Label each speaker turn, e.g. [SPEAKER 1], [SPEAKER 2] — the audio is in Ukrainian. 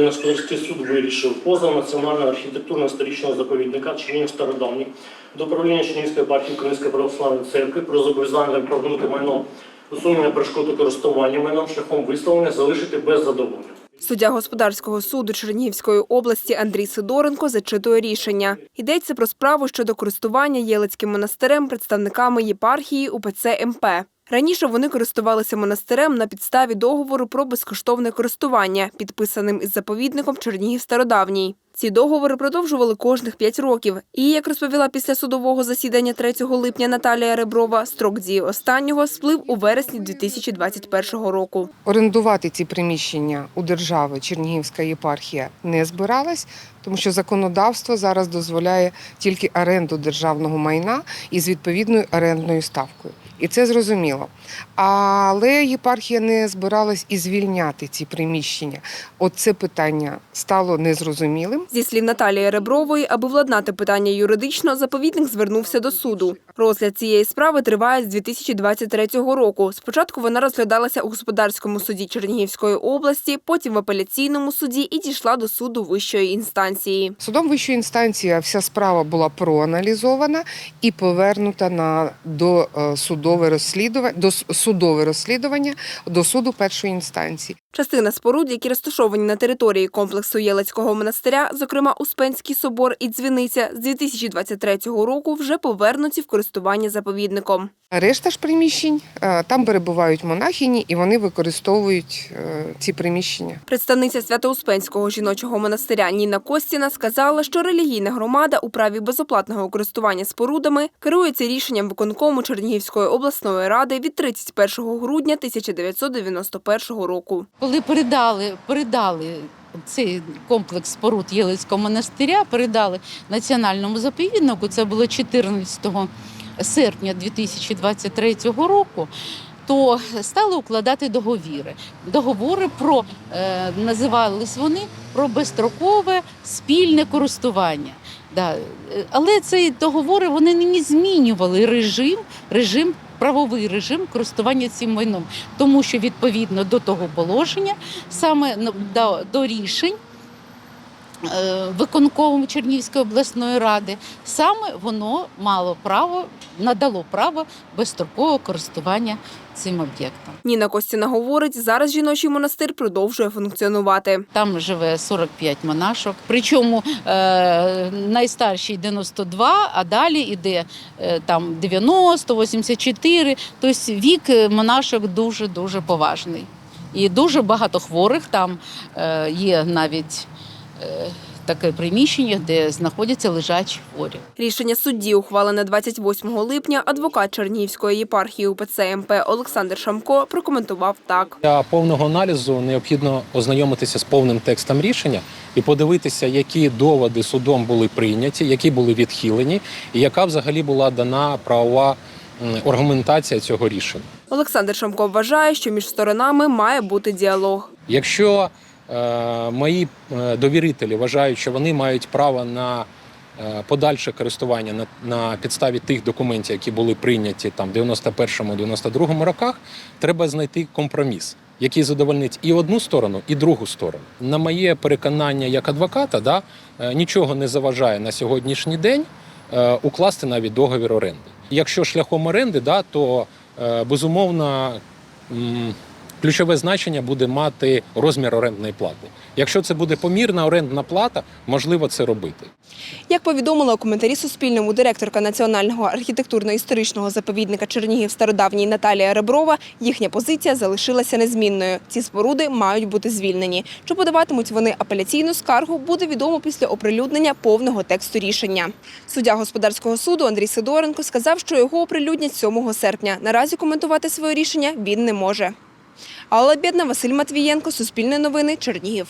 [SPEAKER 1] районно-господарський суд вирішив позов Національного архітектурно-історичного заповідника Чернігів Стародавній до управління Чернігівської епархії Української православної церкви про зобов'язання повернути майно усунення перешкод у користуванні майном шляхом висловлення залишити без задоволення.
[SPEAKER 2] Суддя господарського суду Чернігівської області Андрій Сидоренко зачитує рішення. Йдеться про справу щодо користування Єлицьким монастирем представниками єпархії УПЦ МП. Раніше вони користувалися монастирем на підставі договору про безкоштовне користування, підписаним із заповідником Чернігів Стародавній. Ці договори продовжували кожних п'ять років. І, як розповіла після судового засідання 3 липня Наталія Реброва, строк дії останнього сплив у вересні 2021 року.
[SPEAKER 3] орендувати ці приміщення у держави Чернігівська єпархія не збиралась, тому що законодавство зараз дозволяє тільки оренду державного майна із відповідною орендною ставкою. І це зрозуміло. Але єпархія не збиралась і звільняти ці приміщення. От це питання стало незрозумілим.
[SPEAKER 2] Зі слів Наталії Ребрової, аби владнати питання юридично, заповідник звернувся до суду. Розгляд цієї справи триває з 2023 року. Спочатку вона розглядалася у господарському суді Чернігівської області, потім в апеляційному суді і дійшла до суду вищої інстанції.
[SPEAKER 3] Судом вищої інстанції вся справа була проаналізована і повернута на до е, судове розслідування до судове розслідування до суду першої інстанції.
[SPEAKER 2] Частина споруд, які розташовані на території комплексу Єлецького монастиря, зокрема Успенський собор і дзвіниця, з 2023 року вже повернуті в користування заповідником.
[SPEAKER 3] Решта ж приміщень е, там перебувають монахині, і вони використовують е, ці приміщення.
[SPEAKER 2] Представниця Свято-Успенського жіночого монастиря Ніна Костіна сказала, що релігійна громада у праві безоплатного користування спорудами керується рішенням виконкому Чернігівської обласної ради від 31 грудня 1991 року.
[SPEAKER 4] Коли передали, передали цей комплекс споруд Єлицького монастиря, передали національному заповіднику, це було 14 серпня 2023 року. То стали укладати договіри. Договори про е, називались вони про безстрокове спільне користування. Да. е, Але ці договори вони не змінювали режим, режим, правовий режим користування цим майном, тому що відповідно до того положення, саме до рішень е, виконкому Чернігівської обласної ради, саме воно мало право, надало право безстрокового користування цим об'єктом.
[SPEAKER 2] Ніна Костіна говорить, зараз жіночий монастир продовжує функціонувати.
[SPEAKER 4] Там живе 45 монашок. Причому е, найстарший 92, а далі йде е, там 90, 84. Тобто вік е, монашок дуже дуже поважний. І дуже багато хворих. Там е, є навіть таке приміщення, де знаходяться лежачі хворі.
[SPEAKER 2] Рішення судді, ухвалене 28 липня, адвокат Чернігівської єпархії УПЦ МП Олександр Шамко прокоментував так.
[SPEAKER 5] Для повного аналізу необхідно ознайомитися з повним текстом рішення і подивитися, які доводи судом були прийняті, які були відхилені, і яка взагалі була дана правова аргументація цього рішення.
[SPEAKER 2] Олександр Шамко вважає, що між сторонами має бути діалог.
[SPEAKER 5] Якщо е, мої е, довірителі вважають, що вони мають право на е, подальше користування на, на підставі тих документів, які були прийняті там в 91-92 роках, треба знайти компроміс. Який задовольнить і одну сторону, і другу сторону. На моє переконання як адвоката, да, е, нічого не заважає на сьогоднішній день е, укласти навіть договір оренди. Якщо шляхом оренди, да, то е, безумовно ключове значення буде мати розмір орендної плати. Якщо це буде помірна орендна плата, можливо це робити.
[SPEAKER 2] Як повідомила у коментарі Суспільному директорка Національного архітектурно-історичного заповідника Чернігів Стародавній Наталія Реброва, їхня позиція залишилася незмінною. Ці споруди мають бути звільнені. Чи подаватимуть вони апеляційну скаргу, буде відомо після оприлюднення повного тексту рішення. Суддя господарського суду Андрій Сидоренко сказав, що його оприлюднять 7 серпня. Наразі коментувати своє рішення він не може. Алла Бєдна, Василь Матвієнко, Суспільне новини, Чернігів.